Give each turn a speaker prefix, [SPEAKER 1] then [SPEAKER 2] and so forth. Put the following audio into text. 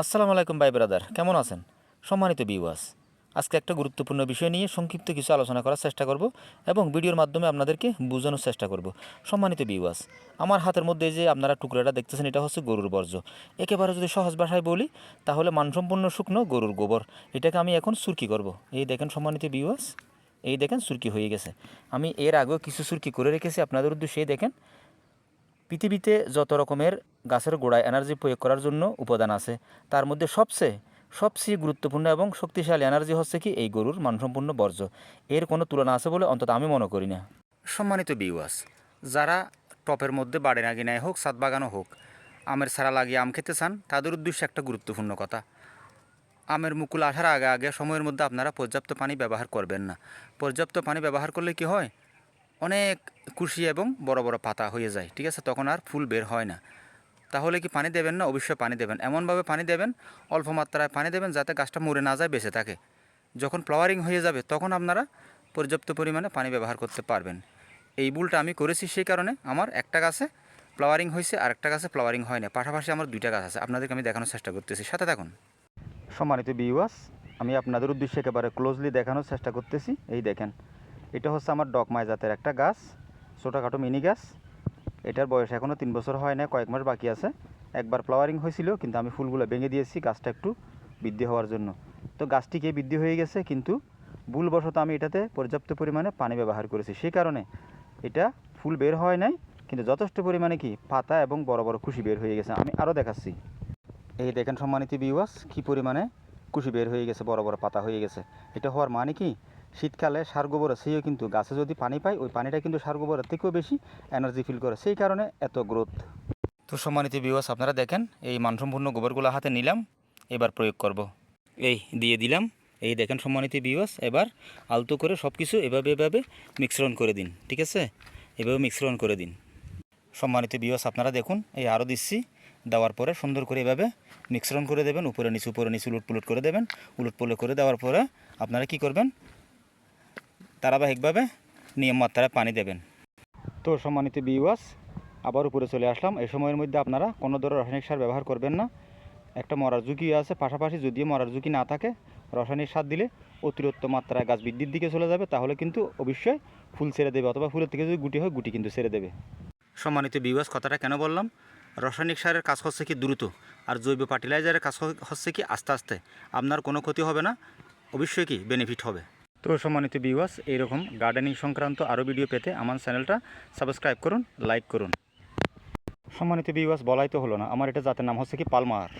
[SPEAKER 1] আসসালামু আলাইকুম, ভাই ব্রাদার। কেমন আছেন? সম্মানিত বিওয়াস আজকে একটা গুরুত্বপূর্ণ বিষয় নিয়ে সংক্ষিপ্ত কিছু আলোচনা করার চেষ্টা করব এবং ভিডিওর মাধ্যমে আপনাদেরকে বোঝানোর চেষ্টা করব। সম্মানিত বিওয়াস আমার হাতের মধ্যে যে আপনারা টুকরাটা দেখতেছেন, এটা হচ্ছে গরুর বর্জ্য। একেবারে যদি সহজ ভাষায় বলি, তাহলে মানসম্পন্ন শুকনো গরুর গোবর, এটাকে আমি এখন সুরকি করব। এই দেখেন সম্মানিত বিওয়াস এই দেখেন সুরকি হয়ে গেছে। আমি এর আগেও কিছু সুরকি করে রেখেছি, আপনাদের উদ্দেশ্যে দেখেন। পৃথিবীতে যত রকমের গাছের গোড়ায় এনার্জি প্রয়োগ করার জন্য উপাদান আছে, তার মধ্যে সবচেয়ে সবচেয়ে গুরুত্বপূর্ণ এবং শক্তিশালী এনার্জি হচ্ছে কি এই গরুর মানসম্পন্ন বর্জ্য। এর কোনো তুলনা আছে বলে অন্তত আমি মনে করি না। সম্মানিত বিওয়াস যারা টপের মধ্যে বাড়ি নাগিনায় হোক, সাত বাগানও হোক, আমের সারা লাগিয়ে আম খেতে চান, তাদের উদ্দেশ্যে একটা গুরুত্বপূর্ণ কথা। আমের মুকুল আসার আগে আগে সময়ের মধ্যে আপনারা পর্যাপ্ত পানি ব্যবহার করবেন না। পর্যাপ্ত পানি ব্যবহার করলে কি হয়? অনেক কুশি এবং বড় বড় পাতা হয়ে যায়, ঠিক আছে? তখন আর ফুল বের হয় না। তাহলে কি পানি দেবেন না? অবশ্যই পানি দেবেন। এমনভাবে পানি দেবেন, অল্প মাত্রায় পানি দেবেন যাতে গাছটা মরে না যায়, বেঁচে থাকে। যখন ফ্লাওয়ারিং হয়ে যাবে, তখন আপনারা পর্যাপ্ত পরিমাণে পানি ব্যবহার করতে পারবেন। এই বুলটা আমি করেছি সেই কারণে আমার একটা গাছে ফ্লাওয়ারিং হয়েছে, আর একটা গাছে ফ্লাওয়ারিং হয় না। পাশাপাশি আমার দুইটা গাছ আছে। আপনাদেরকে আমি দেখানোর চেষ্টা করতেছি। সাথে থাকুন। সম্মানিত বিওয়াস আমি আপনাদের উদ্দেশ্যে একেবারে ক্লোজলি দেখানোর চেষ্টা করতেছি। এই দেখেন এটা হচ্ছে আমার ডকমাই জাতের একটা গাছ, ছোটোখাটো মিনি গাছ। এটার বয়স এখনও তিন বছর হয় না কয়েক মাস বাকি আছে। একবার ফ্লাওয়ারিং হয়েছিল, কিন্তু আমি ফুলগুলো ভেঙে দিয়েছি গাছটা একটু বৃদ্ধি হওয়ার জন্য। তো গাছটিকে বৃদ্ধি হয়ে গেছে, কিন্তু ভুলবশত আমি এটাতে পর্যাপ্ত পরিমাণে পানি ব্যবহার করেছি। সেই কারণে এটা ফুল বের হয় নাই, কিন্তু যথেষ্ট পরিমাণে কি পাতা এবং বড় বড় খুশি বের হয়ে গেছে। আমি আরও দেখাচ্ছি। এই দেখেন সম্মানিত বিওয়াস কী পরিমাণে কুশি বের হয়ে গেছে, বড় বড় পাতা হয়ে গেছে। এটা হওয়ার মানে কি? শীতকালে সার গোবর সেও কিন্তু গাছে যদি পানি পায়, ওই পানিটা কিন্তু সার গোবরের থেকেও বেশি এনার্জি ফিল করে। সেই কারণে এত গ্রোথ তো সম্মানিত বিওয়াস আপনারা দেখেন, এই মানসম্পূর্ণ গোবরগুলো হাতে নিলাম, এবার প্রয়োগ করব। এই দিয়ে দিলাম, এই দেখেন সম্মানিত বিওয়াস এবার আলতো করে সব কিছু এভাবে এভাবে মিশ্রণ করে দিন, ঠিক আছে? এভাবে মিশ্রণ করে দিন। সম্মানিত বিওয়াস আপনারা দেখুন, এই আরও দিচ্ছি, দেওয়ার পরে সুন্দর করে এভাবে মিশ্রণ করে দেবেন, উপরে নিচু উপরে নিচু উলট পুলট করে দেবেন উলট পুলট করে দেওয়ার পরে আপনারা কি করবেন? ধারাবাহিকভাবে নিয়ম মাত্রায় পানি দেবেন। তো সম্মানিত বিওয়াস আবার উপরে চলে আসলাম। এই সময়ের মধ্যে আপনারা কোনো ধরনের রাসায়নিক সার ব্যবহার করবেন না। একটা মরার ঝুঁকি আছে, পাশাপাশি যদিও মরার ঝুঁকি না থাকে, রাসায়নিক সার দিলে অতিরিক্ত মাত্রায় গাছ বৃদ্ধির দিকে চলে যাবে, তাহলে কিন্তু অবশ্যই ফুল ছেড়ে দেবে, অথবা ফুলের থেকে যদি গুটি হয়, গুটি কিন্তু ছেড়ে দেবে। সম্মানিত বিবাস কথাটা কেন বললাম? রাসায়নিক সারের কাজ হচ্ছে কি দ্রুত, আর জৈব ফার্টিলাইজারের কাজ হচ্ছে কি আস্তে আস্তে। আপনার কোনো ক্ষতি হবে না, অবশ্যই কি বেনিফিট হবে। তো সম্মানিত বিওয়াস এইরকম গার্ডেনিং সংক্রান্ত আরও ভিডিও পেতে আমার চ্যানেলটা সাবস্ক্রাইব করুন লাইক করুন। সম্মানিত বিওয়াস বলাই তো হলো না, আমার এটা জাতের নাম হচ্ছে কি পালমার।